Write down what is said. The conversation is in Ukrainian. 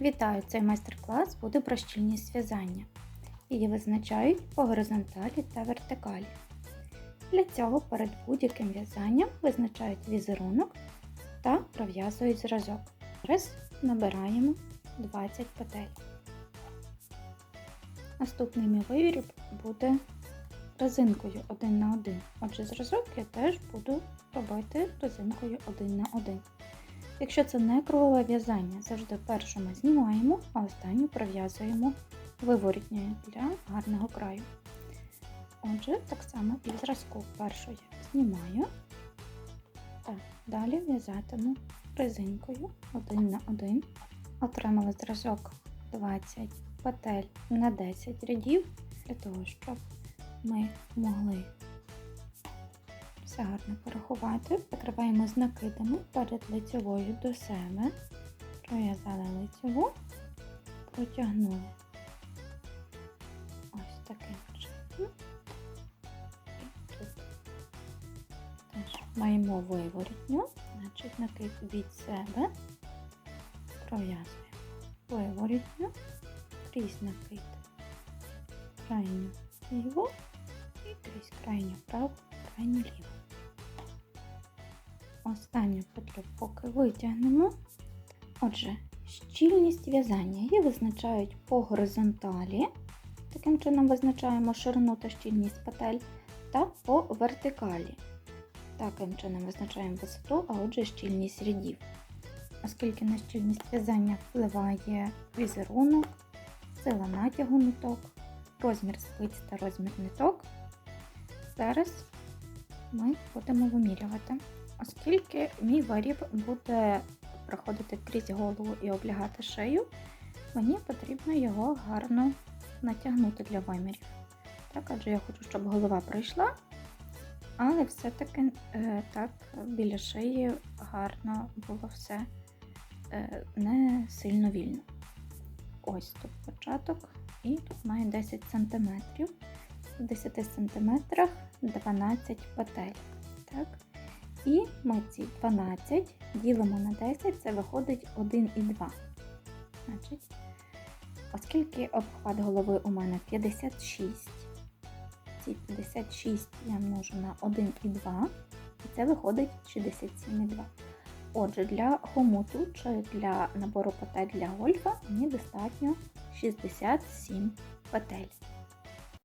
Вітаю! Цей майстер-клас буде про щільність в'язання. Її визначають по горизонталі та вертикалі. Для цього перед будь-яким в'язанням визначають візерунок та пров'язують зразок. Зараз набираємо 20 петель. Наступний мій виріб буде резинкою 1 на 1. Отже, зразок я теж буду робити резинкою 1 на 1. Якщо це не кругове в'язання, завжди першу ми знімаємо, а останню пров'язуємо виворітньою для гарного краю. Отже, так само і зразку першу я знімаю, так, далі в'язатиму резинкою 1 на 1. Отримали зразок 20 петель на 10 рядів, для того, щоб ми могли все гарно порахувати. Закриваємо з накидами перед лицьовою до себе. Пров'язали лицьову, протягнули ось таким чином. І тут теж маємо виворітню, значить накид від себе, пров'язуємо. Виворітню, крізь накид. Крайню ліву і крізь крайню праву, крайню ліву. Останню петлю поки витягнемо. Отже, щільність в'язання її визначають по горизонталі. Таким чином визначаємо ширину та щільність петель, та по вертикалі. Таким чином визначаємо висоту, а отже щільність рядів. Оскільки на щільність в'язання впливає візерунок, сила натягу ниток, розмір спиць та розмір ниток, зараз ми будемо вимірювати. Оскільки мій виріб буде проходити крізь голову і облягати шию, мені потрібно його гарно натягнути для вимірів. Так, адже я хочу, щоб голова пройшла, але все-таки е, так біля шиї гарно було все е, не сильно вільно. Ось тут початок, і тут має 10 см. В 10 см 12 петель. Так? І ми ці 12 ділимо на 10, це виходить 1,2. Значить, оскільки обхват голови у мене 56, ці 56 я множу на 1,2, і це виходить 67,2. Отже, для хомуту чи для набору петель для гольфа мені достатньо 67 петель.